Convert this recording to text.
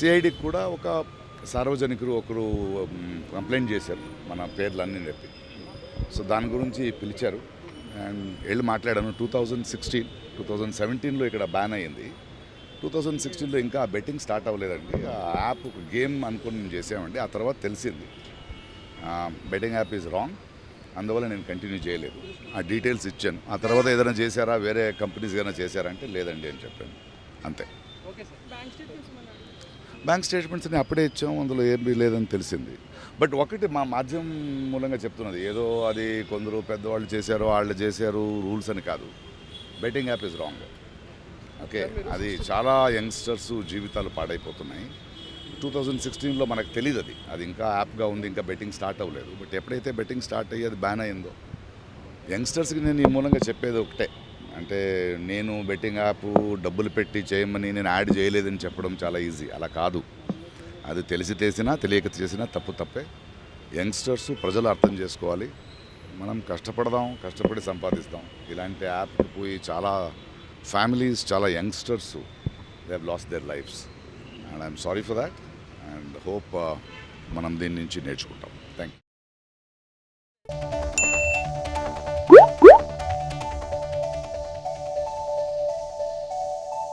సిఐడికి కూడా ఒక సార్వజనికులు ఒకరు కంప్లైంట్ చేశారు. మన పేర్లన్నీ చెప్పి. సో దాని గురించి పిలిచారు. అండ్ వెళ్ళి మాట్లాడాను. Two thousand sixteen two thousand సెవెంటీన్లో ఇక్కడ బ్యాన్ అయ్యింది. టూ థౌజండ్ సిక్స్టీన్లో ఇంకా బెట్టింగ్ స్టార్ట్ అవ్వలేదండి. ఆ యాప్ ఒక గేమ్ అనుకుని మేము చేసామండి ఆ తర్వాత తెలిసింది. Betting app is wrong. అందువల్ల నేను కంటిన్యూ చేయలేదు. ఆ డీటెయిల్స్ ఇచ్చాను. ఆ తర్వాత ఏదైనా చేశారా? వేరే కంపెనీస్ ఏదైనా చేశారా అంటే లేదండి అని చెప్పాను. అంతే. ఓకే బ్యాంక్ స్టేట్మెంట్స్ని అప్పుడే ఇచ్చాం అందులో ఏమీ లేదని తెలిసింది. బట్ ఒకటి మా మాధ్యమం మూలంగా చెప్తున్నది ఏదో అది కొందరు పెద్దవాళ్ళు చేశారు వాళ్ళు చేశారు రూల్స్ అని కాదు. Betting app is wrong okay అది చాలా యంగ్స్టర్స్ జీవితాలు పాడైపోతున్నాయి. టూ థౌజండ్ సిక్స్టీన్లో మనకు తెలియదు అది. అది ఇంకా యాప్గా ఉంది ఇంకా బెట్టింగ్ స్టార్ట్ అవ్వలేదు. బట్ ఎప్పుడైతే బెట్టింగ్ స్టార్ట్ అయ్యి అది బ్యాన్ అయిందో యంగ్స్టర్స్కి నేను ఈ మూలంగా చెప్పేది ఒకటే. అంటే నేను బెట్టింగ్ యాప్ డబ్బులు పెట్టి చేయమని నేను యాడ్ చేయలేదని చెప్పడం చాలా ఈజీ. అలా కాదు. అది తెలిసి చేసినా తెలియక చేసినా తప్పు తప్పే. యంగ్స్టర్స్ ప్రజలు అర్థం చేసుకోవాలి. మనం కష్టపడదాం కష్టపడి సంపాదిస్తాం. ఇలాంటి యాప్ పోయి చాలా ఫ్యామిలీస్ చాలా youngsters they have lost their lives and I'm sorry for that and hope మనం దీని నుంచి నేర్చుకుంటాం.